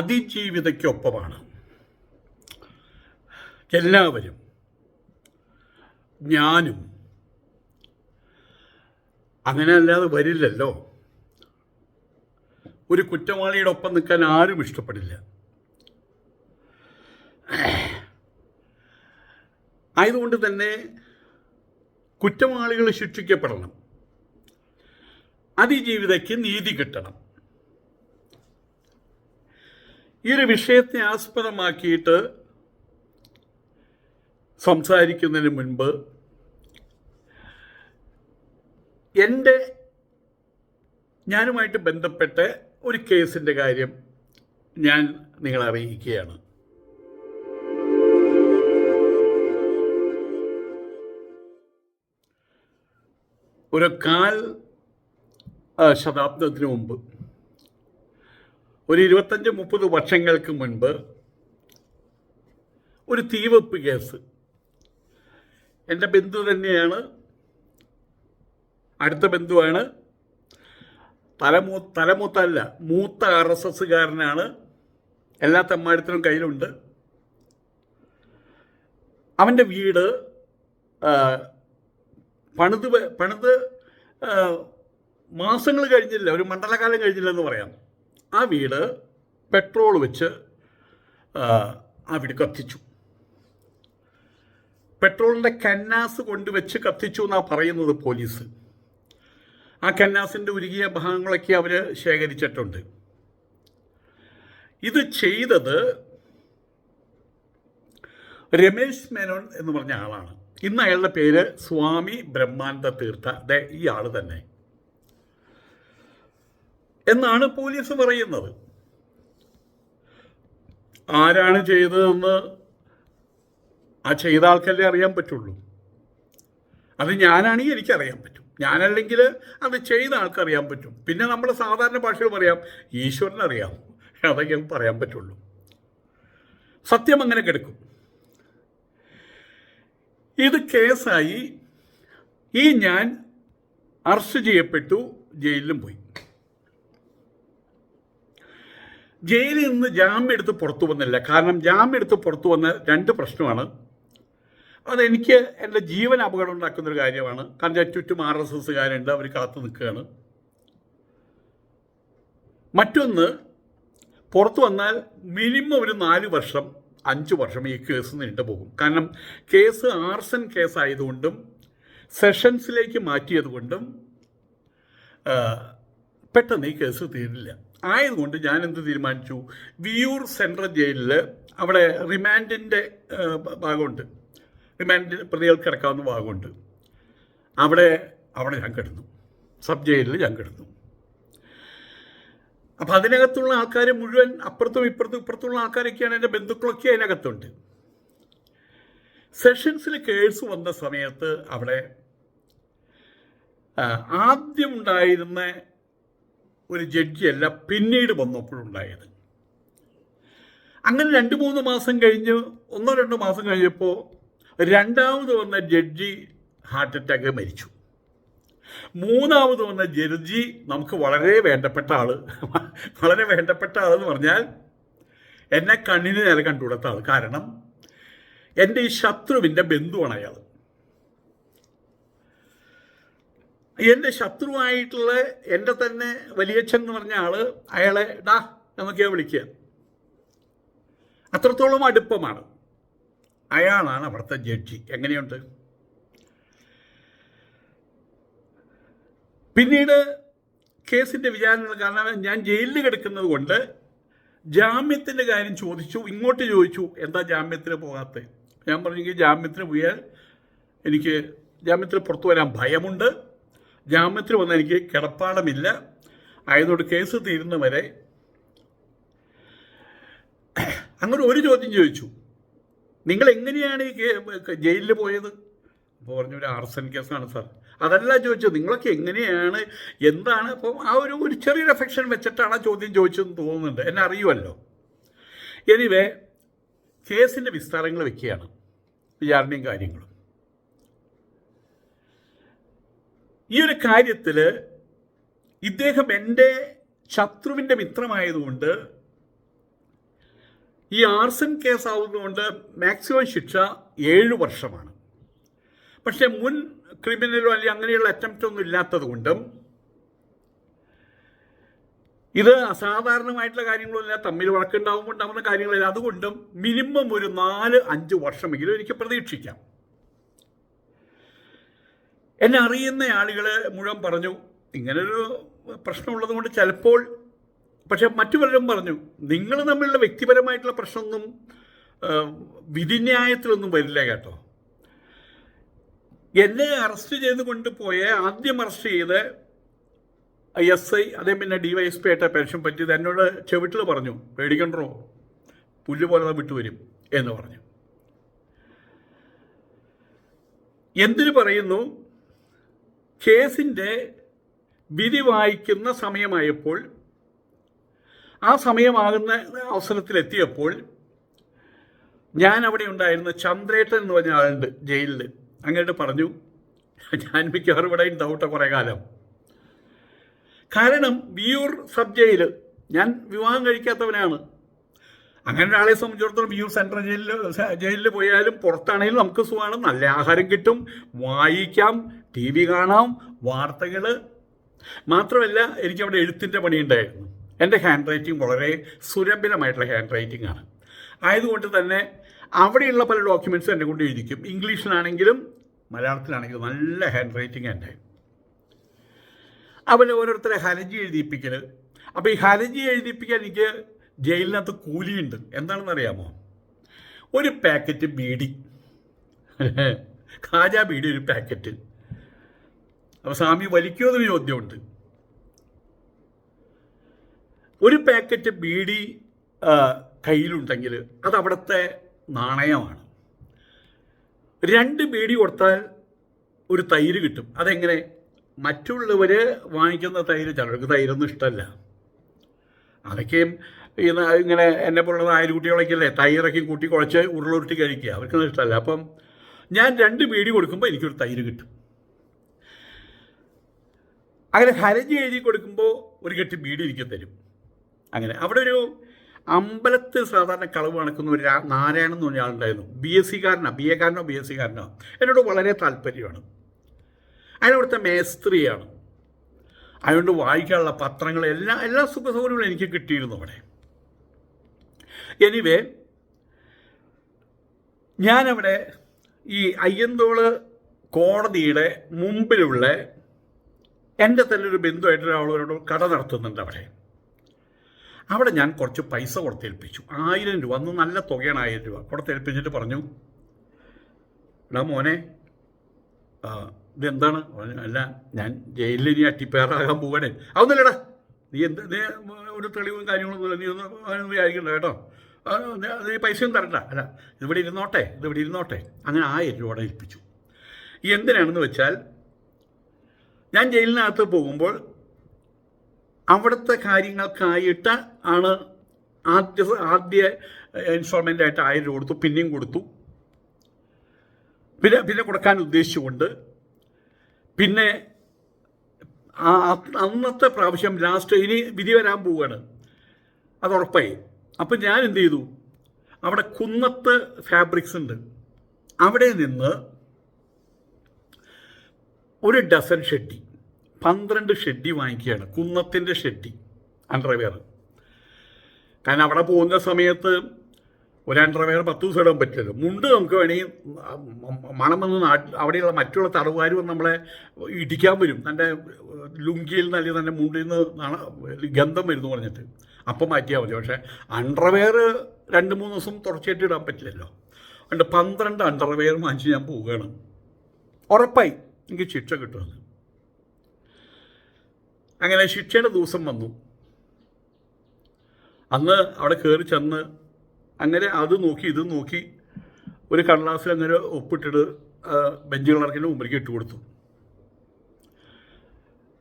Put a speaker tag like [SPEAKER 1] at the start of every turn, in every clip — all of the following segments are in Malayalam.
[SPEAKER 1] അതിജീവിതയ്ക്കൊപ്പമാണ്. എല്ലാവരും ഞാനും അങ്ങനെ അല്ലാതെ വരില്ലല്ലോ. ഒരു കുറ്റവാളിയുടെ ഒപ്പം നിൽക്കാൻ ആരും ഇഷ്ടപ്പെടില്ല. ആയതുകൊണ്ട് തന്നെ കുറ്റവാളികൾ ശിക്ഷിക്കപ്പെടണം. അതിജീവിതയ്ക്ക് നീതി കിട്ടണം. ഈ ഒരു വിഷയത്തെ ആസ്പദമാക്കിയിട്ട് സംസാരിക്കുന്നതിന് മുൻപ് എന്റെ ഞാനുമായിട്ട് ബന്ധപ്പെട്ട ഒരു കേസിന്റെ കാര്യം ഞാൻ നിങ്ങളെ അറിയിക്കുകയാണ്. ഒരു കാൽ ശതാബ്ദത്തിന് മുമ്പ് ഒരു ഇരുപത്തഞ്ച് മുപ്പത് വർഷങ്ങൾക്ക് മുൻപ് ഒരു തീവെപ്പ് കേസ്. എന്റെ ബന്ധു തന്നെയാണ് അടുത്ത ബന്ധുവാണ് തലമൂ തലമൂത്തല്ല മൂത്ത ആർ എസ് എസ്സുകാരനാണ് എല്ലാ തെമ്മാടത്തിനും കയ്യിലുണ്ട്. അവന്റെ വീട് പണിത് പണിത് മാസങ്ങൾ കഴിഞ്ഞില്ല ഒരു മണ്ഡലകാലം കഴിഞ്ഞില്ല എന്ന് പറയാം. ആ വീട് പെട്രോൾ വെച്ച് ആ, വീട് കത്തിച്ചു. പെട്രോളിന്റെ കന്നാസ് കൊണ്ടുവച്ച് കത്തിച്ചു എന്നാണ് പറയുന്നത് പോലീസ്. ആ കന്നാസിന്റെ ഉരുകിയ ഭാഗങ്ങളൊക്കെ അവർ ശേഖരിച്ചിട്ടുണ്ട്. ഇത് ചെയ്തത് രമേശ് മേനോൻ എന്ന് പറഞ്ഞ ആളാണ്. ഇന്ന് അയാളുടെ പേര് സ്വാമി ബ്രഹ്മാനന്ദ തീർത്ഥ ഈ ആൾ തന്നെ. എന്നാണ് പോലീസ് പറയുന്നത്. ആരാണ് ചെയ്തതെന്ന് ആ ചെയ്ത ആൾക്കല്ലേ അറിയാൻ പറ്റുള്ളൂ. അത് ഞാനാണെങ്കിൽ എനിക്കറിയാൻ പറ്റും. ഞാനല്ലെങ്കിൽ അത് ചെയ്ത ആൾക്കറിയാൻ പറ്റും. പിന്നെ നമ്മൾ സാധാരണ ഭാഷയിൽ പറയാം ഈശ്വരനറിയാം. അതൊക്കെ പറയാൻ പറ്റുള്ളൂ. സത്യം അങ്ങനെ കിടക്കും. ഇത് കേസായി ഈ ഞാൻ അറസ്റ്റ് ചെയ്യപ്പെട്ടു ജയിലിലും പോയി. ജയിലിൽ നിന്ന് ജാമ്യം എടുത്ത് പുറത്തു വന്നില്ല. കാരണം ജാമ്യം എടുത്ത് പുറത്തു വന്ന രണ്ട് പ്രശ്നമാണ്. അതെനിക്ക് എന്റെ ജീവൻ അപകടം ഉണ്ടാക്കുന്ന ഒരു കാര്യമാണ്. കാരണം ചുറ്റും ആർ എസ് എസ്സുകാരുണ്ട് അവർ കാത്തു നിൽക്കുകയാണ്. മറ്റൊന്ന് പുറത്തു വന്നാൽ മിനിമം ഒരു നാല് വർഷം അഞ്ച് വർഷം ഈ കേസ് നീണ്ടു പോകും. കാരണം കേസ് ആർസൺ കേസായതുകൊണ്ടും സെഷൻസിലേക്ക് മാറ്റിയതുകൊണ്ടും പെട്ടെന്ന് ഈ കേസ് തീരില്ല. ആയതുകൊണ്ട് ഞാൻ എന്ത് തീരുമാനിച്ചു? വിയൂർ സെൻട്രൽ ജയിലിൽ അവിടെ റിമാൻഡിന്റെ ഭാഗമുണ്ട്. റിമാൻഡ് പ്രതികൾക്ക് കിടക്കാവുന്ന ഭാഗമുണ്ട്. അവിടെ അവിടെ ഞാൻ കിടന്നു. സബ് ജയിലിൽ ഞാൻ കിടന്നു. അപ്പം അതിനകത്തുള്ള ആൾക്കാർ മുഴുവൻ അപ്പുറത്തും ഇപ്പുറത്തും ഇപ്പുറത്തുള്ള ആൾക്കാരൊക്കെയാണ് എന്റെ ബന്ധുക്കളൊക്കെ അതിനകത്തുണ്ട്. സെഷൻസിൽ കേസ് വന്ന സമയത്ത് അവിടെ ആദ്യം ഉണ്ടായിരുന്ന ഒരു ജഡ്ജിയല്ല പിന്നീട് വന്നപ്പോഴുണ്ടായത്. അങ്ങനെ രണ്ട് മൂന്ന് മാസം കഴിഞ്ഞ് ഒന്നോ രണ്ടോ മാസം കഴിഞ്ഞപ്പോൾ രണ്ടാമത് വന്ന ജഡ്ജി ഹാർട്ട് അറ്റാക്ക് മരിച്ചു. മൂന്നാമത് വന്ന ജഡ്ജി നമുക്ക് വളരെ വേണ്ടപ്പെട്ട ആൾ വളരെ വേണ്ടപ്പെട്ട ആളെന്ന് പറഞ്ഞാൽ എന്നെ കണ്ണിന് നേരെ കണ്ടുകൂടാത്ത ആൾ കാരണം എന്റെ ഈ ശത്രുവിന്റെ ബന്ധുവാണ് അയാൾ എന്റെ ശത്രുവായിട്ടുള്ള എന്റെ തന്നെ വലിയച്ഛൻ എന്ന് പറഞ്ഞ ആൾ അയാളെ ഡാ നമുക്ക് വിളിക്കുക. അത്രത്തോളം അടുപ്പമാണ്. അയാളാണ് അവിടുത്തെ ജഡ്ജി. എങ്ങനെയുണ്ട്? പിന്നീട് കേസിന്റെ വിചാരണ കാരണം ഞാൻ ജയിലിൽ കിടക്കുന്നത് കൊണ്ട് ജാമ്യത്തിന്റെ കാര്യം ചോദിച്ചു ഇങ്ങോട്ട് ചോദിച്ചു എന്താ ജാമ്യത്തിന് പോകാത്തത്? ഞാൻ പറഞ്ഞെങ്കിൽ ജാമ്യത്തിന് പോയാൽ എനിക്ക് ജാമ്യത്തിന് പുറത്തു വരാൻ ഭയമുണ്ട്. ജാമ്യത്തിന് വന്ന എനിക്ക് കിടപ്പാടമില്ല. ആയതുകൊണ്ട് കേസ് തീരുന്നവരെ അങ്ങനെ ഒരു ചോദ്യം ചോദിച്ചു. നിങ്ങൾ എങ്ങനെയാണ് ഈ ജയിലിൽ പോയത്? അപ്പോൾ പറഞ്ഞു ഒരു ആർസൻ കേസാണ് സാർ. അതല്ല ചോദിച്ചത് നിങ്ങളൊക്കെ എങ്ങനെയാണ് എന്താണ്? അപ്പോൾ ആ ഒരു ഒരു ചെറിയൊരു അഫെക്ഷൻ വെച്ചിട്ടാണ് ആ ചോദ്യം ചോദിച്ചതെന്ന് തോന്നുന്നുണ്ട്. എന്നെ അറിയുമല്ലോ. എനിവേ കേസിന്റെ വിസ്താരങ്ങൾ വെക്കുകയാണ്. വിചാരണയും കാര്യങ്ങളും. ഈ ഒരു കാര്യത്തിൽ ഇദ്ദേഹം എന്റെ ശത്രുവിന്റെ മിത്രമായതുകൊണ്ട് ഈ ആർസൺ കേസ് ആവുന്നതുകൊണ്ട് മാക്സിമം ശിക്ഷ ഏഴ് വർഷമാണ്. പക്ഷേ മുൻ ക്രിമിനലോ അല്ലെങ്കിൽ അങ്ങനെയുള്ള അറ്റംപ്റ്റ് ഒന്നും ഇല്ലാത്തത് കൊണ്ടും ഇത് അസാധാരണമായിട്ടുള്ള കാര്യങ്ങളല്ല തമ്മിൽ വഴക്കുണ്ടാവുമ്പോൾ ഉണ്ടാവുന്ന കാര്യങ്ങളില്ല. അതുകൊണ്ടും മിനിമം ഒരു നാല് അഞ്ച് വർഷമെങ്കിലും എനിക്ക് പ്രതീക്ഷിക്കാം. എന്നെ അറിയുന്ന ആളുകൾ മുഴുവൻ പറഞ്ഞു ഇങ്ങനൊരു പ്രശ്നമുള്ളത് കൊണ്ട് ചിലപ്പോൾ പക്ഷെ മറ്റു പലരും പറഞ്ഞു നിങ്ങൾ തമ്മിലുള്ള വ്യക്തിപരമായിട്ടുള്ള പ്രശ്നമൊന്നും വിധിന്യായത്തിലൊന്നും വരില്ല കേട്ടോ. എന്നെ അറസ്റ്റ് ചെയ്ത് കൊണ്ടുപോയ ആദ്യം അറസ്റ്റ് ചെയ്ത് എസ് ഐ അതേ പിന്നെ ഡി വൈ എസ് പി ആയിട്ട് പെൻഷൻ പറ്റിയത് എന്നോട് ചെവിട്ടിൽ പറഞ്ഞു പേടിക്കണ്ടോ? പുല്ല് പോലെ വിട്ടുവരും എന്ന് പറഞ്ഞു. എന്തിനു പറയുന്നു കേസിന്റെ വിധി വായിക്കുന്ന സമയമായപ്പോൾ ആ സമയമാകുന്ന അവസരത്തിലെത്തിയപ്പോൾ ഞാൻ അവിടെ ഉണ്ടായിരുന്ന ചന്ദ്രേട്ടൻ എന്ന് പറഞ്ഞ ആളുണ്ട് ജയിലിൽ അങ്ങോട്ട് പറഞ്ഞു ഞാൻ മിക്കവാറും ഇവിടെ ഉണ്ടാവട്ടെ കുറേ കാലം. കാരണം വിയൂർ സബ് ജയിൽ ഞാൻ വിവാഹം കഴിക്കാത്തവനാണ്. അങ്ങനെ ഒരാളെ സംബന്ധിച്ചിടത്തോളം വിയൂർ സെൻട്രൽ ജയിലിൽ ജയിലിൽ പോയാലും പുറത്താണെങ്കിലും നമുക്ക് സുഖമാണ് നല്ല ആഹാരം കിട്ടും വായിക്കാം ടി വി കാണാം വാർത്തകൾ മാത്രമല്ല എനിക്കവിടെ എഴുത്തിന്റെ പണിയുണ്ടായിരുന്നു എന്റെ ഹാൻഡ് റൈറ്റിംഗ് വളരെ സുരഭിതമായിട്ടുള്ള ഹാൻഡ് റൈറ്റിംഗ് ആണ്. ആയതുകൊണ്ട് തന്നെ അവിടെയുള്ള പല ഡോക്യുമെന്റ്സും എന്നെ കൊണ്ട് എഴുതിക്കും. ഇംഗ്ലീഷിലാണെങ്കിലും മലയാളത്തിലാണെങ്കിലും നല്ല ഹാൻഡ് റൈറ്റിംഗ് എന്റെ. അവന് ഓരോരുത്തരെ ഹരജി എഴുതിപ്പിക്കൽ അപ്പോൾ ഈ ഹരജി എഴുതിപ്പിക്കാൻ എനിക്ക് ജയിലിനകത്ത് കൂലിയുണ്ട്. എന്താണെന്ന് അറിയാമോ ഒരു പാക്കറ്റ് ബീഡി. ഖാജ ബീഡി ഒരു പാക്കറ്റ്. അപ്പോൾ സ്വാമി വലിക്കുമോ എന്നൊരു ചോദ്യമുണ്ട്. ഒരു പാക്കറ്റ് ബീഡി കയ്യിലുണ്ടെങ്കിൽ അത് അവിടുത്തെ നാണയമാണ്. രണ്ട് ബീഡി കൊടുത്താൽ ഒരു തൈര് കിട്ടും. അതെങ്ങനെ? മറ്റുള്ളവർ വാങ്ങിക്കുന്ന തൈര് ചിലർക്ക് തൈരൊന്നും ഇഷ്ടമല്ല. അതൊക്കെയും ഇങ്ങനെ എന്നെ പോലുള്ള അയൽക്കുട്ടികളൊക്കെ അല്ലേ തൈരൊക്കെ കൂട്ടി കുഴച്ച് ഉരുളുരുട്ടി കഴിക്കുക. അവർക്കൊന്നും ഇഷ്ടമല്ല. അപ്പം ഞാൻ രണ്ട് ബീഡി കൊടുക്കുമ്പോൾ എനിക്കൊരു തൈര് കിട്ടും. അങ്ങനെ ഹരജി എഴുതി കൊടുക്കുമ്പോൾ ഒരു കെട്ട് ബീഡി ഇരിക്കും തരും. അങ്ങനെ അവിടെ ഒരു അമ്പലത്തിൽ സാധാരണ കളവ് കണക്കുന്ന ഒരു നാരായണൻ എന്ന് പറഞ്ഞ ആളുണ്ടായിരുന്നു. ബി എസ് സിക്കാരനാണ് ബി എക്കാരനോ ബി എസ് സിക്കാരനോ. എന്നോട് വളരെ താല്പര്യമാണ്. അയാൾ അവിടുത്തെ മേസ്ത്രിയാണ്. അതുകൊണ്ട് വായിക്കാനുള്ള പത്രങ്ങൾ എല്ലാ എല്ലാ സുഖ സൗകര്യങ്ങളും എനിക്ക് കിട്ടിയിരുന്നു അവിടെ. എനിവേ ഞാനവിടെ ഈ അയ്യന്തോൾ കോടതിയുടെ മുമ്പിലുള്ള എന്റെ തന്നെ ഒരു ബന്ധുവായിട്ട് ഒരാളോട് കട നടത്തുന്നുണ്ട് അവിടെ. അവിടെ ഞാൻ കുറച്ച് പൈസ കൊടുത്തേൽപ്പിച്ചു. ആയിരം രൂപ. അന്ന് നല്ല തുകയാണ് ആയിരം രൂപ. കൊടുത്തേൽപ്പിച്ചിട്ട് പറഞ്ഞു എടാ മോനെ ഇതെന്താണ്? അല്ല ഞാൻ ജയിലിൽ ഇനി അട്ടിപ്പേറാകാൻ പോവാണേ. അതൊന്നുമില്ലടാ. നീ എന്ത് നീ ഒരു തെളിവും കാര്യങ്ങളൊന്നുമില്ല നീ ഒന്ന് വിചാരിക്കണ്ട കേട്ടോ. നീ- പൈസയും തരണ്ട. അല്ല ഇതിവിടെ ഇരുന്നോട്ടെ ഇതിവിടെ ഇരുന്നോട്ടെ. അങ്ങനെ ആയിരം രൂപ ഏൽപ്പിച്ചു. എന്തിനാണെന്ന് വെച്ചാൽ ഞാൻ ജയിലിനകത്ത് പോകുമ്പോൾ അവിടുത്തെ കാര്യങ്ങൾക്കായിട്ട് ആണ് ആദ്യ ആദ്യ ഇൻസ്റ്റോൾമെന്റ് ആയിട്ട് ആയിരം രൂപ കൊടുത്തു പിന്നെയും കൊടുത്തു. പിന്നെ പിന്നെ കൊടുക്കാൻ ഉദ്ദേശിച്ചുകൊണ്ട് പിന്നെ അന്നത്തെ പ്രാവശ്യം ലാസ്റ്റ് ഇനി വിധി വരാൻ പോവുകയാണ്. അത് ഉറപ്പായി. അപ്പം ഞാൻ എന്ത് ചെയ്തു? അവിടെ കുന്നത്ത് ഫാബ്രിക്സ് ഉണ്ട്. അവിടെ നിന്ന് ഒരു ഡസൻ ഷെഡ്ഡി പന്ത്രണ്ട് ഷെഡ്ഡി വാങ്ങിക്കുകയാണ്. കുന്നത്തിന്റെ ഷെഡ്ഡി അണ്ടർവെയർ കാരണം അവിടെ പോകുന്ന സമയത്ത് ഒരു അണ്ടർവെയർ പത്ത് ദിവസം ഇടാൻ പറ്റില്ലല്ലോ. മുണ്ട് നമുക്ക് വേണമെങ്കിൽ മണം വന്ന് നാട്ടിൽ അവിടെയുള്ള മറ്റുള്ള തടവുകാർ വന്ന് നമ്മളെ ഇടിക്കാൻ വരും. തന്റെ ലുങ്കിയിൽ നിന്ന് നല്ല തന്റെ മുണ്ടിൽ നിന്ന് ഗന്ധം വരുന്നു പറഞ്ഞിട്ട്. അപ്പം മാറ്റിയാൽ മതി. പക്ഷേ അണ്ടർവെയർ രണ്ട് മൂന്ന് ദിവസം തുടർച്ചയായിട്ട് ഇടാൻ പറ്റില്ലല്ലോ. അതുകൊണ്ട് പന്ത്രണ്ട് അണ്ടർവെയർ വാങ്ങിച്ച് ഞാൻ പോവുകയാണ്. ഉറപ്പായി. എനിക്ക് ശിക്ഷ കിട്ടുമെന്ന്. അങ്ങനെ ശിക്ഷയുടെ ദിവസം വന്നു. അന്ന് അവിടെ കയറി ചെന്ന് അങ്ങനെ അത് നോക്കി ഇത് നോക്കി ഒരു കടലാസിൽ അങ്ങനെ ഒപ്പിട്ടിട്ട് ബെഞ്ച് ക്ലർക്കിന്റെ മുമ്പിലേക്ക് ഇട്ട് കൊടുത്തു.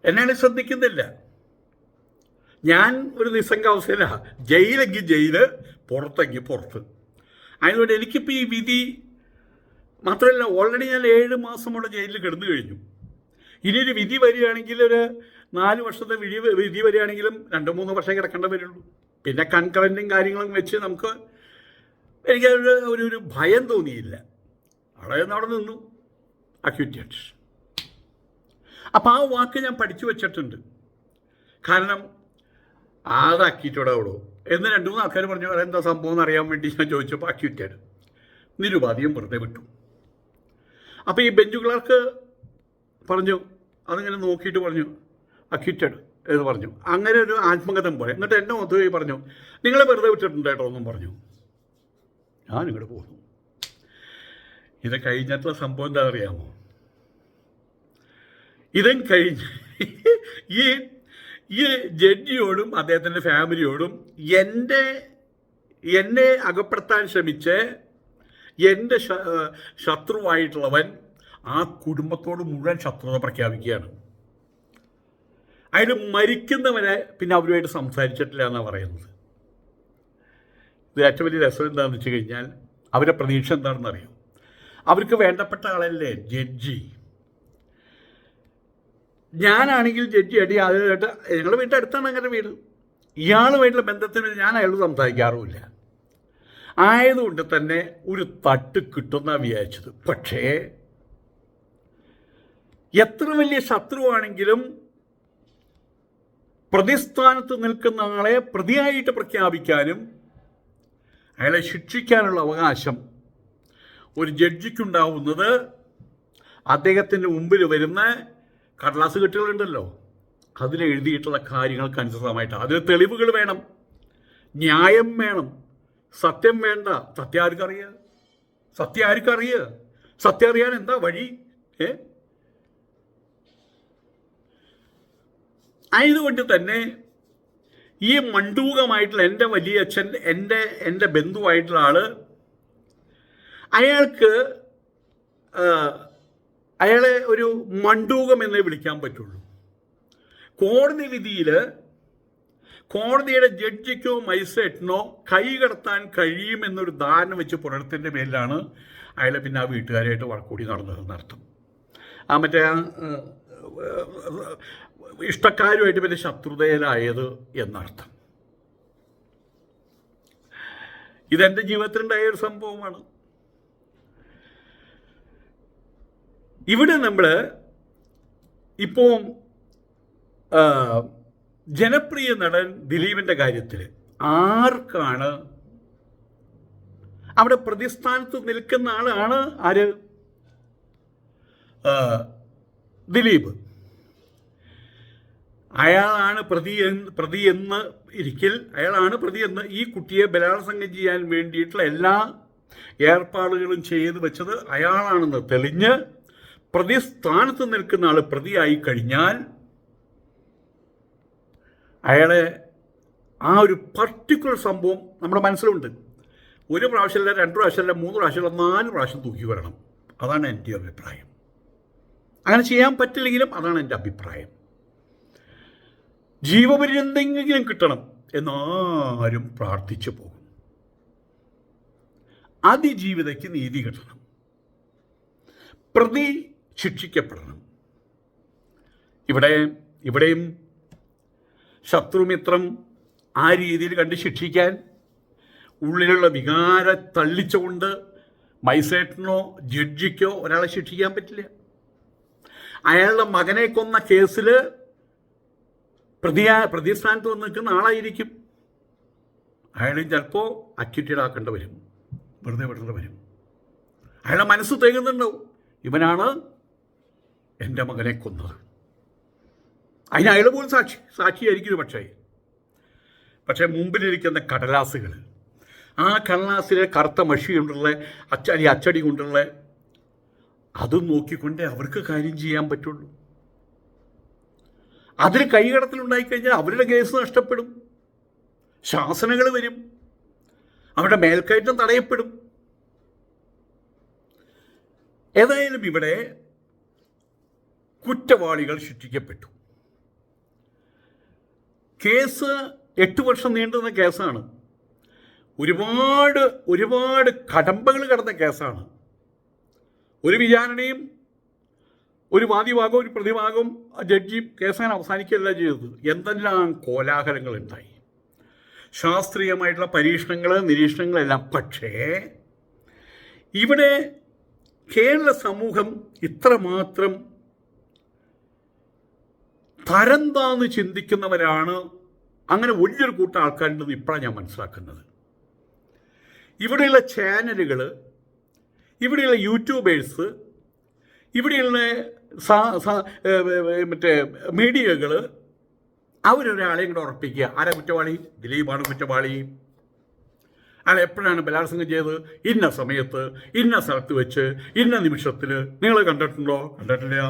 [SPEAKER 1] എന്നെയാണ് ശ്രദ്ധിക്കുന്നില്ല. ഞാൻ ഒരു നിസ്സംഗാവസ്ഥയിലാണ് ജയിലെങ്കിൽ ജയിൽ പുറത്തെങ്കിൽ പുറത്ത്. അതിനുവേണ്ടി എനിക്കിപ്പോൾ ഈ വിധി മാത്രമല്ല ഓൾറെഡി ഞാൻ ഏഴ് മാസം കൂടെ ജയിലിൽ കിടന്നു കഴിഞ്ഞു. ഇനി വിധി വരികയാണെങ്കിൽ ഒരു നാല് വർഷത്തെ വിധി വിധി വരികയാണെങ്കിലും രണ്ട് മൂന്ന് വർഷം കിടക്കേണ്ട വരുള്ളൂ. പിന്നെ കൺകറന്റും കാര്യങ്ങളും വെച്ച് നമുക്ക് എനിക്ക് ഒരു ഒരു ഭയം തോന്നിയില്ല. അവിടെ അവിടെ നിന്നു. അക്യൂറ്റഡ് അപ്പോൾ ആ വാക്ക് ഞാൻ പഠിച്ചു വെച്ചിട്ടുണ്ട്. കാരണം അതാക്കിയിട്ടോടെ അവിടോ എന്ന് രണ്ട് മൂന്ന് ആൾക്കാർ പറഞ്ഞു എന്താ സംഭവം എന്ന് അറിയാൻ വേണ്ടി? ഞാൻ ചോദിച്ചപ്പോൾ അക്യൂറ്റഡ് നിരുപാധികം വെറുതെ വിട്ടു. അപ്പോൾ ഈ ബെഞ്ച് ക്ലാർക്ക് പറഞ്ഞു അതിങ്ങനെ നോക്കിയിട്ട് പറഞ്ഞു അക്വിറ്റഡ് എന്ന് പറഞ്ഞു. അങ്ങനെ ഒരു ആത്മകഥം പോലെ. എന്നിട്ട് എന്നെ ഒത്തുകയും പറഞ്ഞു നിങ്ങളെ വെറുതെ വിട്ടിട്ടുണ്ട് കേട്ടോ എന്നും പറഞ്ഞു. ഞാൻ ഇങ്ങോട്ട് പോന്നു. ഇത് കഴിഞ്ഞിട്ടുള്ള സംഭവം എന്താ അറിയാമോ ഇതും കഴിഞ്ഞ് ഈ ഈ ജഡ്ജിയോടും അദ്ദേഹത്തിന്റെ ഫാമിലിയോടും എന്റെ എന്നെ അകപ്പെടുത്താൻ ശ്രമിച്ച് എന്റെ ശത്രുവായിട്ടുള്ളവൻ ആ കുടുംബത്തോട് മുഴുവൻ ശത്രുത പ്രഖ്യാപിക്കുകയാണ്. അയാൾ മരിക്കുന്നവരെ പിന്നെ അവരുമായിട്ട് സംസാരിച്ചിട്ടില്ല എന്നാണ് പറയുന്നത്. ഇത് ഏറ്റവും വലിയ രസം എന്താണെന്ന് വെച്ച് കഴിഞ്ഞാൽ അവരുടെ പ്രതീക്ഷ എന്താണെന്ന് അറിയാം അവർക്ക് വേണ്ടപ്പെട്ട ആളല്ലേ? ജഡ്ജി. ഞാനാണെങ്കിൽ ജഡ്ജി അടി ആദ്യമായിട്ട് ഞങ്ങളുടെ വീട്ടിൽ അടുത്താണ് അങ്ങനെ വീട്. ഇയാളുമായിട്ടുള്ള ബന്ധത്തിന് ഞാൻ അയാളോട് സംസാരിക്കാറുമില്ല. ആയതുകൊണ്ട് തന്നെ ഒരു തട്ട് കിട്ടുന്ന വിചാരിച്ചത്. പക്ഷേ എത്ര വലിയ ശത്രുവാണെങ്കിലും പ്രതിസ്ഥാനത്ത് നിൽക്കുന്ന ആളെ പ്രതിയായിട്ട് പ്രഖ്യാപിക്കാനും അയാളെ ശിക്ഷിക്കാനുള്ള അവകാശം ഒരു ജഡ്ജിക്കുണ്ടാവുന്നത് അദ്ദേഹത്തിന്റെ മുമ്പിൽ വരുന്ന കടലാസ് കെട്ടുകളുണ്ടല്ലോ. അതിൽ എഴുതിയിട്ടുള്ള കാര്യങ്ങൾക്ക് അനുസൃതമായിട്ട് അതിന് തെളിവുകൾ വേണം ന്യായം വേണം. സത്യം വേണ്ട. സത്യം ആർക്കറിയുക സത്യം ആർക്കറിയുക സത്യം അറിയാൻ എന്താ വഴി? ഏ? ആയതുകൊണ്ട് തന്നെ ഈ മണ്ടൂകമായിട്ടുള്ള എന്റെ വലിയ അച്ഛൻ എന്റെ എന്റെ ബന്ധുവായിട്ടുള്ള ആൾ അയാൾക്ക് അയാളെ ഒരു മണ്ടൂകം എന്നേ വിളിക്കാൻ പറ്റുള്ളൂ. കോടതി വിധിയിൽ കോടതിയുടെ ജഡ്ജിക്കോ മജിസ്ട്രേറ്റിനോ കൈ കടത്താൻ കഴിയുമെന്നൊരു ധാരണ വെച്ച് പുലർത്തിന്റെ പേരിലാണ് അയാളെ പിന്നെ ആ വീട്ടുകാരായിട്ട് വഴക്കൂടി നടന്നതെന്ന് അർത്ഥം ആ മറ്റേ ഇഷ്ടക്കാരുമായിട്ട് പിന്നെ ശത്രുതയിലായത് എന്നർത്ഥം. ഇതെന്റെ ജീവിതത്തിലുണ്ടായ ഒരു സംഭവമാണ്. ഇവിടെ നമ്മൾ ഇപ്പോൾ ജനപ്രിയ നടൻ ദിലീപിന്റെ കാര്യത്തിൽ ആർക്കാണ് അവിടെ പ്രതിസ്ഥാനത്ത് നിൽക്കുന്ന ആളാണ് ആര്? ദിലീപ്. അയാളാണ് പ്രതി പ്രതി എന്ന് ഇരിക്കൽ അയാളാണ് പ്രതി എന്ന് ഈ കുട്ടിയെ ബലാത്സംഗം ചെയ്യാൻ വേണ്ടിയിട്ടുള്ള എല്ലാ ഏർപ്പാടുകളും ചെയ്ത് വെച്ചത് അയാളാണെന്ന് തെളിഞ്ഞ് പ്രതിസ്ഥാനത്ത് നിൽക്കുന്ന ആൾ പ്രതിയായി കഴിഞ്ഞാൽ അയാളെ ആ ഒരു പർട്ടിക്കുലർ സംഭവം നമ്മുടെ മനസ്സിലുണ്ട്. ഒരു പ്രാവശ്യമല്ല രണ്ട് പ്രാവശ്യമല്ല മൂന്ന് പ്രാവശ്യമല്ല നാല് പ്രാവശ്യം തൂക്കി വരണം. അതാണ് എന്റെ അഭിപ്രായം. അങ്ങനെ ചെയ്യാൻ പറ്റില്ലെങ്കിലും അതാണ് എന്റെ അഭിപ്രായം. ജീവപര്യന്തെങ്കിലും കിട്ടണം എന്നാരും പ്രാർത്ഥിച്ചു പോകും. അതിജീവിതയ്ക്ക് നീതി കിട്ടണം. പ്രതി ശിക്ഷിക്കപ്പെടണം. ഇവിടെ ഇവിടെയും ശത്രുമിത്രം ആ രീതിയിൽ കണ്ട് ശിക്ഷിക്കാൻ ഉള്ളിലുള്ള വികാര തള്ളിച്ചുകൊണ്ട് മൈസേട്ടനോ ജഡ്ജിക്കോ ഒരാളെ ശിക്ഷിക്കാൻ പറ്റില്ല. അയാളുടെ മകനെ കൊന്ന കേസിൽ പ്രതിയാ പ്രതിസ്ഥാനത്ത് വന്ന് നിൽക്കുന്ന ആളായിരിക്കും. അയാളും ചിലപ്പോൾ അക്യൂറ്റഡ് ആക്കേണ്ടി വരും. വെറുതെ വിടേണ്ടി വരും. അയാളുടെ മനസ്സ് തേങ്ങുന്നുണ്ടാവും. ഇവനാണ് എന്റെ മകനെ കൊന്നത്. അതിന് അയാൾ പോലും സാക്ഷി സാക്ഷിയായിരിക്കും പക്ഷേ. പക്ഷേ മുമ്പിലിരിക്കുന്ന കടലാസുകൾ ആ കടലാസിലെ കറുത്ത മഷി കൊണ്ടുള്ള അച്ചടി അച്ചടി കൊണ്ടുള്ള അതും നോക്കിക്കൊണ്ടേ അവർക്ക് കാര്യം ചെയ്യാൻ പറ്റുള്ളൂ. അതിൽ കൈകടത്തിലുണ്ടായിക്കഴിഞ്ഞാൽ അവരുടെ കേസ് നഷ്ടപ്പെടും. ശാസനകൾ വരും. അവരുടെ മേൽക്കയറ്റം തടയപ്പെടും. ഏതായാലും ഇവിടെ കുറ്റവാളികൾ ശിക്ഷിക്കപ്പെട്ടു. കേസ് എട്ട് വർഷം നീണ്ടുന്ന കേസാണ്. ഒരുപാട് ഒരുപാട് കടമ്പകൾ കടന്ന കേസാണ്. ഒരു വിചാരണയും ഒരു വാദിഭാഗവും ഒരു പ്രതിഭാഗവും ജഡ്ജിയും കേസ് അങ്ങനെ അവസാനിക്കുകയല്ല ചെയ്തത്. എന്തെല്ലാം കോലാഹലങ്ങൾ ഉണ്ടായി. ശാസ്ത്രീയമായിട്ടുള്ള പരീക്ഷണങ്ങൾ നിരീക്ഷണങ്ങളെല്ലാം. പക്ഷേ ഇവിടെ കേരള സമൂഹം ഇത്രമാത്രം തരം താന്ന് ചിന്തിക്കുന്നവരാണ് അങ്ങനെ വലിയൊരു കൂട്ടം ആൾക്കാരുണ്ടെന്ന് ഇപ്പോഴാണ് ഞാൻ മനസ്സിലാക്കുന്നത്. ഇവിടെയുള്ള ചാനലുകൾ ഇവിടെയുള്ള യൂട്യൂബേഴ്സ് ഇവിടെയുള്ള മറ്റേ മീഡിയകൾ അവരൊരാളെയും കൂടെ ഉറപ്പിക്കുക. ആരാ കുറ്റവാളി? ദിലീപാണ് കുറ്റവാളി. അയാൾ എപ്പോഴാണ് ബലാത്സംഗം ചെയ്തത് ഇന്ന സമയത്ത് ഇന്ന സ്ഥലത്ത് വെച്ച് ഇന്ന നിമിഷത്തിൽ നിങ്ങൾ കണ്ടിട്ടുണ്ടോ? കണ്ടിട്ടില്ല.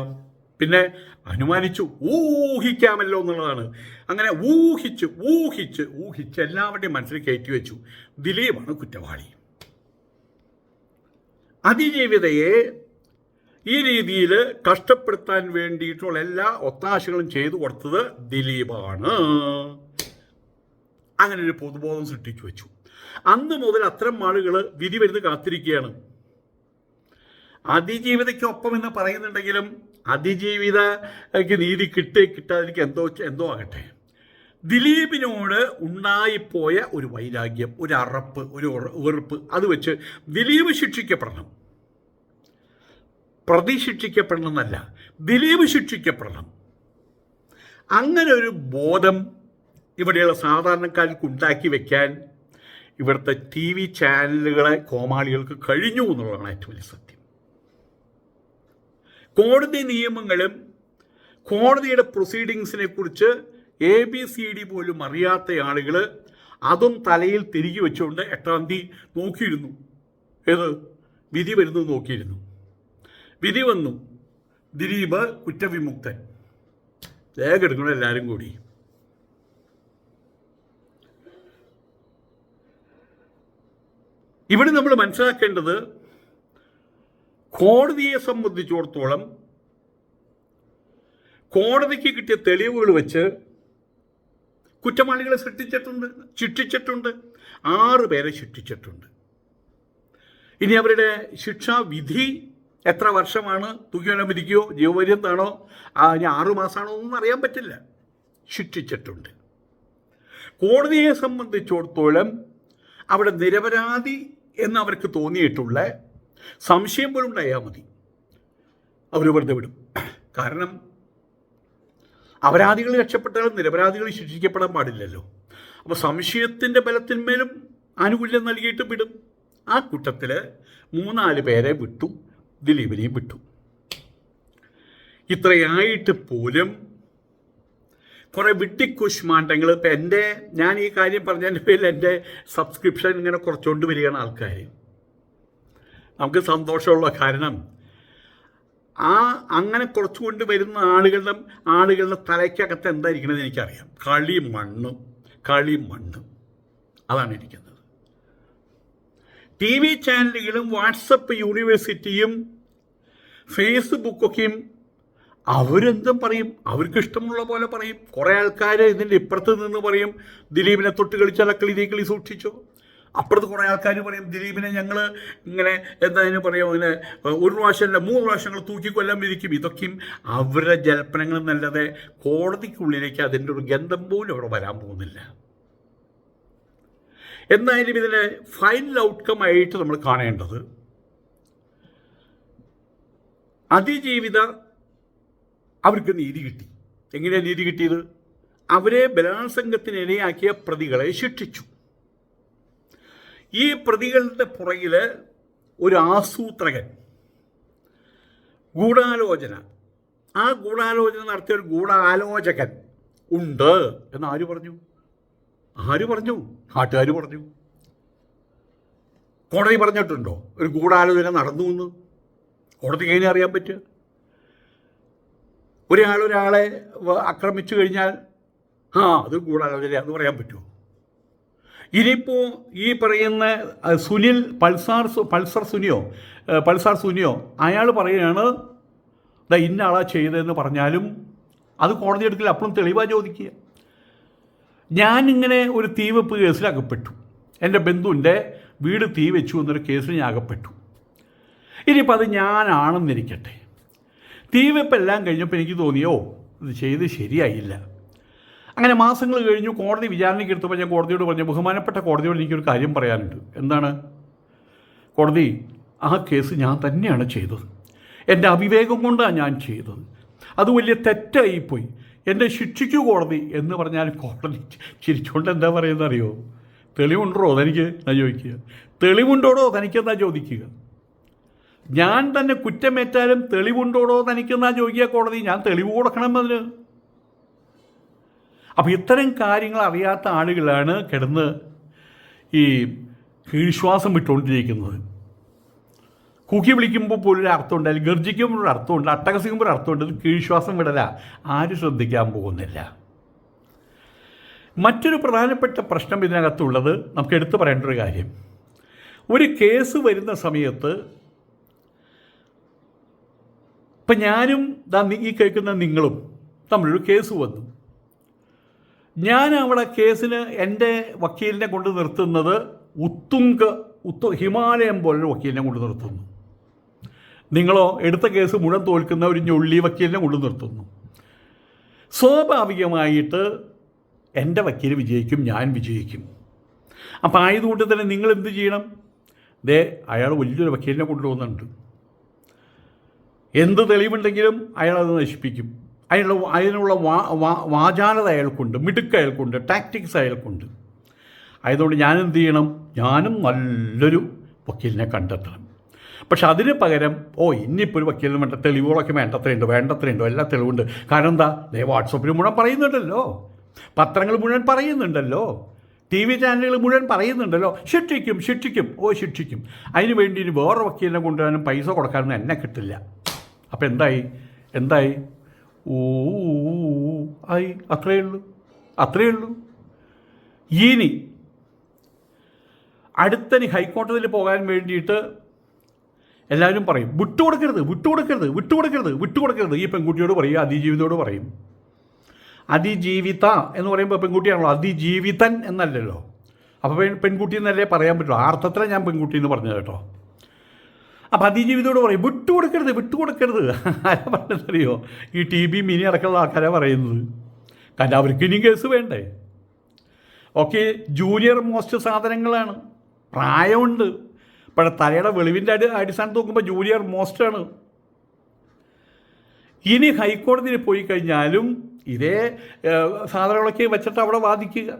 [SPEAKER 1] പിന്നെ അനുമാനിച്ചു ഊഹിക്കാമല്ലോ എന്നുള്ളതാണ്. അങ്ങനെ ഊഹിച്ച് ഊഹിച്ച് ഊഹിച്ച് എല്ലാവരുടെയും മനസ്സിൽ കയറ്റി വെച്ചു. ദിലീപാണ് കുറ്റവാളി. അതിജീവിതയെ ഈ രീതിയിൽ കഷ്ടപ്പെടുത്താൻ വേണ്ടിയിട്ടുള്ള എല്ലാ ഒത്താശകളും ചെയ്തു കൊടുത്തത് ദിലീപാണ്. അങ്ങനെ ഒരു പൊതുബോധം സൃഷ്ടിച്ചു വെച്ചു. അന്ന് മുതൽ അത്തരം ആളുകൾ വിധി വരുന്ന് കാത്തിരിക്കുകയാണ്. അതിജീവിതയ്ക്കൊപ്പം എന്ന് പറയുന്നുണ്ടെങ്കിലും അതിജീവിതയ്ക്ക് നീതി കിട്ടേ കിട്ടാതെ എനിക്ക് എന്തോ എന്തോ ആകട്ടെ. ദിലീപിനോട് ഉണ്ടായിപ്പോയ ഒരു വൈരാഗ്യം ഒരു അറപ്പ് ഒരു വെറുപ്പ്. അത് വെച്ച് ദിലീപ് ശിക്ഷിക്കപ്പെടണം. പ്രതി ശിക്ഷിക്കപ്പെടണം എന്നല്ല ദിലീപ് ശിക്ഷിക്കപ്പെടണം. അങ്ങനെ ഒരു ബോധം ഇവിടെയുള്ള സാധാരണക്കാർക്ക് ഉണ്ടാക്കി വെക്കാൻ ഇവിടുത്തെ ടി വി ചാനലുകളെ കോമാളികൾക്ക് കഴിഞ്ഞു എന്നുള്ളതാണ് ഏറ്റവും വലിയ സത്യം. കോടതി നിയമങ്ങളും കോടതിയുടെ പ്രൊസീഡിങ്സിനെ കുറിച്ച് എ ബി സി ഡി പോലും അറിയാത്ത ആളുകൾ അതും തലയിൽ തിരികെ വെച്ചുകൊണ്ട് എട്ടാം തീയതി നോക്കിയിരുന്നു. ഏത്? വിധി വരുന്നത് നോക്കിയിരുന്നു. വിധി വന്നു. ദിലീപ് കുറ്റവിമുക്തൻ. രേഖ എടുക്കണം എല്ലാവരും കൂടി. ഇവിടെ നമ്മൾ മനസ്സിലാക്കേണ്ടത് കോടതിയെ സംബന്ധിച്ചിടത്തോളം കോടതിക്ക് കിട്ടിയ തെളിവുകൾ വെച്ച് കുറ്റവാളികളെ സൃഷ്ടിച്ചിട്ടുണ്ട് ശിക്ഷിച്ചിട്ടുണ്ട് ആറ് പേരെ ശിക്ഷിച്ചിട്ടുണ്ട്. ഇനി അവരുടെ ശിക്ഷാവിധി എത്ര വർഷമാണ്? തൂക്കിയോലം ജീവപര്യത്താണോ ഇനി ആറു മാസമാണോ ഒന്നും അറിയാൻ പറ്റില്ല. ശിക്ഷിച്ചിട്ടുണ്ട്. കോടതിയെ സംബന്ധിച്ചിടത്തോളം അവിടെ നിരപരാധി എന്ന് അവർക്ക് തോന്നിയിട്ടുള്ള സംശയം പോലും ഉണ്ടായാൽ മതി. അവർ വെറുതെ വിടും. കാരണം അപരാധികൾ രക്ഷപ്പെട്ടാലും നിരപരാധികൾ ശിക്ഷിക്കപ്പെടാൻ പാടില്ലല്ലോ. അപ്പോൾ സംശയത്തിന്റെ ബലത്തിന്മേലും ആനുകൂല്യം നൽകിയിട്ട് വിടും. ആ കൂട്ടത്തിൽ മൂന്നാൽ പേരെ വിട്ടു ദിലീപിനെയും വിട്ടു. ഇത്രയായിട്ട് പോലും കുറേ വിട്ടിക്കുശ്മാണ്ടങ്ങൾ ഇപ്പം എന്റെ ഞാൻ ഈ കാര്യം പറഞ്ഞതിന്റെ പേരിൽ എന്റെ സബ്സ്ക്രിപ്ഷൻ ഇങ്ങനെ കുറച്ചുകൊണ്ട് വരികയാണ് ആൾക്കാർ നമുക്ക് സന്തോഷമുള്ള കാരണം ആ അങ്ങനെ കുറച്ചുകൊണ്ട് വരുന്ന ആളുകളുടെ ആളുകളുടെ തലയ്ക്കകത്ത് എന്തായിരിക്കണമെന്ന് എനിക്കറിയാം. കളി മണ്ണ് കളി മണ്ണ്. അതാണ് ഇരിക്കുന്നത്. ടി വി ചാനലുകളും വാട്സപ്പ് യൂണിവേഴ്സിറ്റിയും ഫേസ്ബുക്കൊക്കെയും അവരെന്തും പറയും. അവർക്ക് ഇഷ്ടമുള്ള പോലെ പറയും. കുറേ ആൾക്കാർ ഇതിന്റെ ഇപ്പുറത്ത് നിന്ന് പറയും. ദിലീപിനെ തൊട്ട് കളിച്ചാൽ കളി നീ കളി സൂക്ഷിച്ചോ. അപ്പുറത്ത് കുറേ ആൾക്കാർ പറയും ദിലീപിനെ ഞങ്ങൾ ഇങ്ങനെ എന്താ പറയും ഇങ്ങനെ ഒരു പ്രാവശ്യമല്ല മൂന്ന് പ്രാവശ്യങ്ങൾ തൂക്കിക്കൊല്ലാൻ വിധിക്കും. ഇതൊക്കെയും അവരുടെ ജൽപ്പനങ്ങൾ നല്ലതെ കോടതിക്കുള്ളിലേക്ക് അതിന്റെ ഒരു ഗന്ധം പോലും അവിടെ വരാൻ പോകുന്നില്ല. എന്തായാലും ഇതിനെ ഫൈനൽ ഔട്ട്കം ആയിട്ട് നമ്മൾ കാണേണ്ടത് അതിജീവിത അവർക്ക് നീതി കിട്ടി. എങ്ങനെയാണ് നീതി കിട്ടിയത്? അവരെ ബലാത്സംഗത്തിന് ഇരയാക്കിയ പ്രതികളെ ശിക്ഷിച്ചു. ഈ പ്രതികളുടെ പുറകിൽ ഒരു ആസൂത്രകൻ. ഗൂഢാലോചന. ആ ഗൂഢാലോചന നടത്തിയ ഒരു ഗൂഢാലോചകൻ ഉണ്ട് എന്ന് ആര് പറഞ്ഞു? ആര് പറഞ്ഞു? നാട്ടുകാർ പറഞ്ഞു. കോടതി പറഞ്ഞിട്ടുണ്ടോ? ഒരു ഗൂഢാലോചന നടന്നു എന്ന്? കോടതിക്ക് എങ്ങനെ അറിയാൻ പറ്റുക? ഒരാൾ ഒരാളെ ആക്രമിച്ചു കഴിഞ്ഞാൽ ആ അത് ഗൂഢാലോചന എന്ന് പറയാൻ പറ്റുമോ? ഇനിയിപ്പോൾ ഈ പറയുന്ന സുനിൽ പൾസാർ പൾസർ സുനിയോ പൾസാർ സുനിയോ അയാൾ പറയുകയാണ് ദാ ഇന്ന ആളാ ചെയ്തതെന്ന് പറഞ്ഞാലും അത് കോടതി എടുക്കില്ല അപ്പോഴും തെളിവാ ചോദിക്കുക. ഞാനിങ്ങനെ ഒരു തീവെപ്പ് കേസിൽ അകപ്പെട്ടു എന്റെ ബന്ധുവിന്റെ വീട് തീ വെച്ചു എന്നൊരു കേസിൽ ഞാൻ അകപ്പെട്ടു. ഇനിയിപ്പോൾ അത് ഞാനാണെന്നിരിക്കട്ടെ. തീവെപ്പെല്ലാം കഴിഞ്ഞപ്പോൾ എനിക്ക് തോന്നിയോ ഇത് ചെയ്ത് ശരിയായില്ല. അങ്ങനെ മാസങ്ങൾ കഴിഞ്ഞു കോടതി വിചാരണയ്ക്ക് എടുത്തപ്പോൾ ഞാൻ കോടതിയോട് പറഞ്ഞു ബഹുമാനപ്പെട്ട കോടതിയോട് എനിക്കൊരു കാര്യം പറയാനുണ്ട്. എന്താണ്? കോടതി ആ കേസ് ഞാൻ തന്നെയാണ് ചെയ്തത്. എന്റെ അവിവേകം കൊണ്ടാണ് ഞാൻ ചെയ്തത്. അത് വലിയ തെറ്റായിപ്പോയി. എന്നെ ശിക്ഷിക്കൂ കോടതി എന്ന് പറഞ്ഞാൽ കോടതി ചിരിച്ചുകൊണ്ട് എന്താ പറയുന്നത് അറിയോ? തെളിവുണ്ടോ തനിക്ക്? ഞാൻ ചോദിക്കുക. തെളിവുണ്ടോടോ തനിക്കെന്നാ ചോദിക്കുക. ഞാൻ തന്നെ കുറ്റമേറ്റാലും തെളിവുണ്ടോടോ തനിക്കെന്നാ ചോദിക്കുക കോടതി. ഞാൻ തെളിവ് കൊടുക്കണം അതിന്. അപ്പോൾ ഇത്തരം കാര്യങ്ങൾ അറിയാത്ത ആളുകളാണ് കിടന്ന് ഈ കീഴ്ശ്വാസം വിട്ടുകൊണ്ടിരിക്കുന്നത്. കൂക്കി വിളിക്കുമ്പോൾ പോലും ഒരു അർത്ഥമുണ്ട് അല്ലെങ്കിൽ ഗർജിക്കുമ്പോൾ ഒരു അർത്ഥമുണ്ട് അട്ടഹസിക്കുമ്പോൾ ഒരു അർത്ഥമുണ്ട് ഇത് കീഴ്ശ്വാസം വിടല ആരും ശ്രദ്ധിക്കാൻ പോകുന്നില്ല. മറ്റൊരു പ്രധാനപ്പെട്ട പ്രശ്നം ഇതിനകത്തുള്ളത് നമുക്ക് എടുത്തു പറയേണ്ട ഒരു കാര്യം. ഒരു കേസ് വരുന്ന സമയത്ത് ഇപ്പം ഞാനും ഈ കേൾക്കുന്ന നിങ്ങളും തമ്മിലൊരു കേസ് വന്നു. ഞാൻ അവിടെ കേസിന് എന്റെ വക്കീലിനെ കൊണ്ട് നിർത്തുന്നത് ഉത്തുംഗ ഉത്തു ഹിമാലയം പോലൊരു വക്കീലിനെ കൊണ്ട് നിർത്തുന്നു. നിങ്ങളോ എടുത്ത കേസ് മുഴുവൻ തോൽക്കുന്ന ഒരു ഞൊള്ളി വക്കീലിനെ കൊണ്ട് നിർത്തുന്നു. സ്വാഭാവികമായിട്ട് എന്റെ വക്കീൽ വിജയിക്കും ഞാൻ വിജയിക്കും. അപ്പം ആയതുകൊണ്ട് തന്നെ നിങ്ങൾ എന്ത് ചെയ്യണം? ദേ അയാൾ വലിയൊരു വക്കീലിനെ കൊണ്ടുപോകുന്നുണ്ട് എന്ത് തെളിവുണ്ടെങ്കിലും അയാളത് നശിപ്പിക്കും. അതിനുള്ള അതിനുള്ള വാ വാ- വാചാലത അയാൾക്കുണ്ട് മിടുക്ക് അയാൾക്കുണ്ട് ടാക്ടിക്സ് അയാൾക്കുണ്ട്. ആയതുകൊണ്ട് ഞാൻ എന്ത് ചെയ്യണം? ഞാനും നല്ലൊരു വക്കീലിനെ കണ്ടെത്തണം. പക്ഷെ അതിന് പകരം ഓ ഇനിയിപ്പോൾ ഒരു വക്കീലിന് വേണ്ട തെളിവുകളൊക്കെ വേണ്ടത്രയുണ്ട് വേണ്ടത്രയുണ്ട് എല്ലാ തെളിവുണ്ട്. കാരണം എന്താ? ദേ വാട്സപ്പിൽ മുഴുവൻ പറയുന്നുണ്ടല്ലോ. പത്രങ്ങൾ മുഴുവൻ പറയുന്നുണ്ടല്ലോ. ടി വി ചാനലുകൾ മുഴുവൻ പറയുന്നുണ്ടല്ലോ. ശിക്ഷിക്കും ശിക്ഷിക്കും ഓ ശിക്ഷിക്കും. അതിന് വേണ്ടി ഇനി വേറെ വക്കീലിനെ കൊണ്ടുവരാനും പൈസ കൊടുക്കാനൊന്നും എന്നെ കിട്ടില്ല. അപ്പോൾ എന്തായി? എന്തായി? ഓ ആയി അത്രയേ ഉള്ളൂ അത്രയേ ഉള്ളൂ ഇനി അടുത്തനി ഹൈക്കോടതിയിൽ പോകാൻ വേണ്ടിയിട്ട് എല്ലാവരും പറയും വിട്ടുകൊടുക്കരുത് വിട്ടുകൊടുക്കരുത് വിട്ടുകൊടുക്കരുത് വിട്ടുകൊടുക്കരുത് ഈ പെൺകുട്ടിയോട് പറയും അതിജീവിതയോട് പറയും അതിജീവിത എന്ന് പറയുമ്പോൾ പെൺകുട്ടിയാണല്ലോ അതിജീവിതൻ എന്നല്ലല്ലോ അപ്പോൾ പെൺ പെൺകുട്ടി എന്നല്ലേ പറയാൻ പറ്റുള്ളൂ ആ ഞാൻ പെൺകുട്ടി എന്ന് പറഞ്ഞത് കേട്ടോ അപ്പം അതിജീവിതോട് പറയും വിട്ടുകൊടുക്കരുത് വിട്ടുകൊടുക്കരുത്. ആരാ പറഞ്ഞതറിയോ ഈ ടി ബി മിനി അടക്കമുള്ള ആൾക്കാരാണ് പറയുന്നത്. കാരണം അവർക്ക് ഇനിയും കേസ് വേണ്ടേ? ഓക്കെ ജൂനിയർ മോസ്റ്റ് സാധനങ്ങളാണ്. പ്രായമുണ്ട്. പക്ഷേ തലയുടെ വെളിവിന്റെ അടി അടിസ്ഥാനത്ത് നോക്കുമ്പോൾ ജൂനിയർ മോസ്റ്റാണ്. ഇനി ഹൈക്കോടതിയിൽ പോയി കഴിഞ്ഞാലും ഇതേ സാധനങ്ങളൊക്കെ വെച്ചിട്ട് അവിടെ വാദിക്കുക.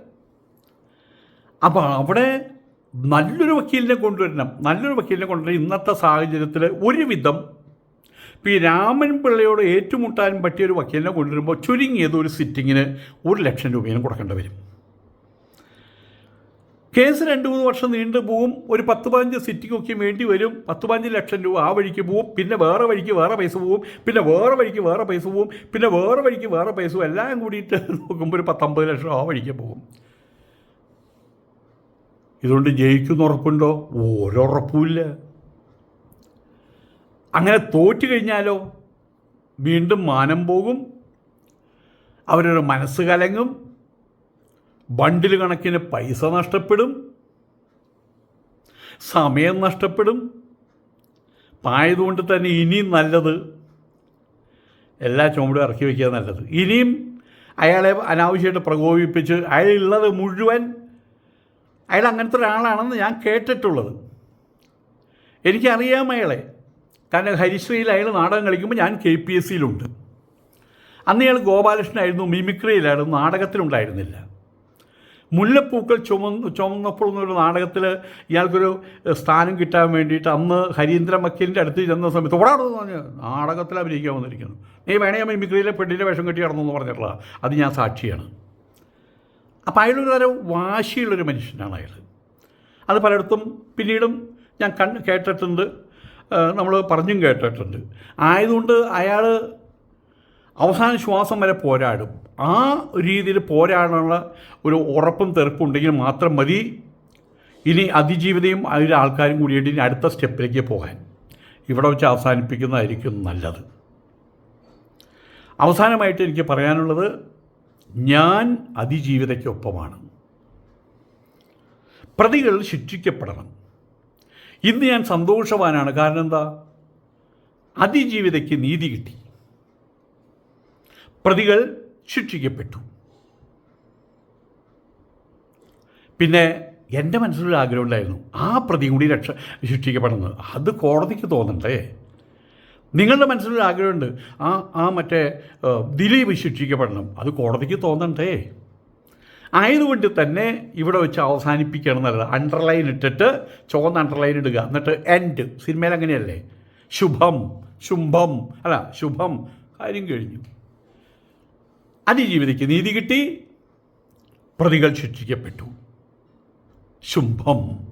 [SPEAKER 1] അപ്പോൾ അവിടെ നല്ലൊരു വക്കീലിനെ കൊണ്ടുവരണം. നല്ലൊരു വക്കീലിനെ കൊണ്ടുവരണം. ഇന്നത്തെ സാഹചര്യത്തിൽ ഒരുവിധം ഈ രാമൻ പിള്ളയോട് ഏറ്റുമുട്ടാൻ പറ്റിയ ഒരു വക്കീലിനെ കൊണ്ടുവരുമ്പോൾ ചുരുങ്ങിയത് ഒരു സിറ്റിങ്ങിന് ഒരു ലക്ഷം രൂപയും കൊടുക്കേണ്ടി വരും. കേസ് രണ്ട് മൂന്ന് വർഷം നീണ്ടു പോവും. ഒരു പത്ത് പതിനഞ്ച് സിറ്റിങ്ങൊക്കെ വേണ്ടി വരും. പത്ത് പതിനഞ്ച് ലക്ഷം രൂപ ആ വഴിക്ക് പോവും. പിന്നെ വേറെ വഴിക്ക് വേറെ പൈസ പോവും. പിന്നെ വേറെ വഴിക്ക് വേറെ പൈസ പോവും. പിന്നെ വേറെ വഴിക്ക് വേറെ പൈസ എല്ലാം കൂടിയിട്ട് നോക്കുമ്പോൾ ഒരു പത്തൊമ്പത് ലക്ഷം ആ വഴിക്ക് പോവും. ഇതുകൊണ്ട് ജയിക്കുന്ന ഉറപ്പുണ്ടോ? ഓരുറപ്പുമില്ല അങ്ങനെ തോറ്റു കഴിഞ്ഞാലോ? വീണ്ടും മാനം പോകും. അവരുടെ മനസ്സ് കലങ്ങും. ബണ്ടിൽ കണക്കിന് പൈസ നഷ്ടപ്പെടും. സമയം നഷ്ടപ്പെടും. പായതുകൊണ്ട് തന്നെ ഇനിയും നല്ലത്. എല്ലാ ചുമടും ഇറക്കി വയ്ക്കുക നല്ലത്. ഇനിയും അയാളെ അനാവശ്യമായിട്ട് പ്രകോപിപ്പിച്ച് അയാളുള്ളത് മുഴുവൻ അയാൾ അങ്ങനത്തെ ഒരാളാണെന്ന് ഞാൻ കേട്ടിട്ടുള്ളത്. എനിക്കറിയാം അയാളെ. കാരണം ഹരിശ്രീയിൽ അയാൾ നാടകം കളിക്കുമ്പോൾ ഞാൻ കെ പി എസ് സിയിലുണ്ട്. അന്ന് അയാൾ ഗോപാലകൃഷ്ണനായിരുന്നു മിമിക്രിയിലായിരുന്നു നാടകത്തിലുണ്ടായിരുന്നില്ല. മുല്ലപ്പൂക്കൾ ചുമന്ന് ചുമന്നപ്പോൾ എന്നൊരു നാടകത്തിൽ ഇയാൾക്കൊരു സ്ഥാനം കിട്ടാൻ വേണ്ടിയിട്ട് അന്ന് ഹരീന്ദ്ര മക്കീലിന്റെ അടുത്ത് ചെന്ന സമയത്ത് ഓടാണെന്ന് പറഞ്ഞ് നാടകത്തിൽ അഭിനയിക്കാൻ വന്നിരിക്കുന്നു. നീ വേണേ മിമിക്രിയിലെ പെണ്ണിന്റെ വേഷം കെട്ടി കിടന്നു പറഞ്ഞിട്ടുള്ള അത് ഞാൻ സാക്ഷിയാണ്. അപ്പോൾ അയാളൊരു തരം വാശിയുള്ളൊരു മനുഷ്യനാണ് അയാൾ. അത് പലയിടത്തും പിന്നീടും ഞാൻ കണ് കേട്ടിട്ടുണ്ട് നമ്മൾ പറഞ്ഞും കേട്ടിട്ടുണ്ട്. ആയതുകൊണ്ട് അയാൾ അവസാന ശ്വാസം വരെ പോരാടും. ആ രീതിയിൽ പോരാടാനുള്ള ഒരു ഉറപ്പും തെറുപ്പും ഉണ്ടെങ്കിൽ മാത്രം മതി. ഇനി അതിജീവിതയും അതിലെ ആൾക്കാരും കൂടിയിട്ട് ഇനി അടുത്ത സ്റ്റെപ്പിലേക്ക് പോകാൻ. ഇവിടെ വെച്ച് അവസാനിപ്പിക്കുന്നതായിരിക്കും നല്ലത്. അവസാനമായിട്ട് എനിക്ക് പറയാനുള്ളത് ഞാൻ അതിജീവിതയ്ക്കൊപ്പമാണ്. പ്രതികൾ ശിക്ഷിക്കപ്പെടണം. ഇന്ന് ഞാൻ സന്തോഷവാനാണ്. കാരണം എന്താ? അതിജീവിതയ്ക്ക് നീതി കിട്ടി. പ്രതികൾ ശിക്ഷിക്കപ്പെട്ടു. പിന്നെ എന്റെ മനസ്സിലൊരു ആഗ്രഹം ഉണ്ടായിരുന്നു. ആ പ്രതി കൂടി രക്ഷ ശിക്ഷിക്കപ്പെടുന്നത് അത് കോടതിക്ക് തോന്നണ്ടേ? നിങ്ങളുടെ മനസ്സിലൊരു ആഗ്രഹമുണ്ട്. ആ ആ മറ്റേ ദിലീപ് ശിക്ഷിക്കപ്പെടണം. അത് കോടതിക്ക് തോന്നണ്ടേ? ആയതുകൊണ്ട് തന്നെ ഇവിടെ വെച്ച് അവസാനിപ്പിക്കണം എന്നുള്ളത് അണ്ടർലൈൻ ഇട്ടിട്ട് ചുവന്ന അണ്ടർലൈൻ ഇടുക. എന്നിട്ട് എൻഡ് സിനിമയിൽ അങ്ങനെയല്ലേ? ശുഭം ശുംഭം. അല്ല ശുഭം. കാര്യം കഴിഞ്ഞു. അതിജീവിതയ്ക്ക് നീതി കിട്ടി. പ്രതികൾ ശിക്ഷിക്കപ്പെട്ടു. ശുംഭം.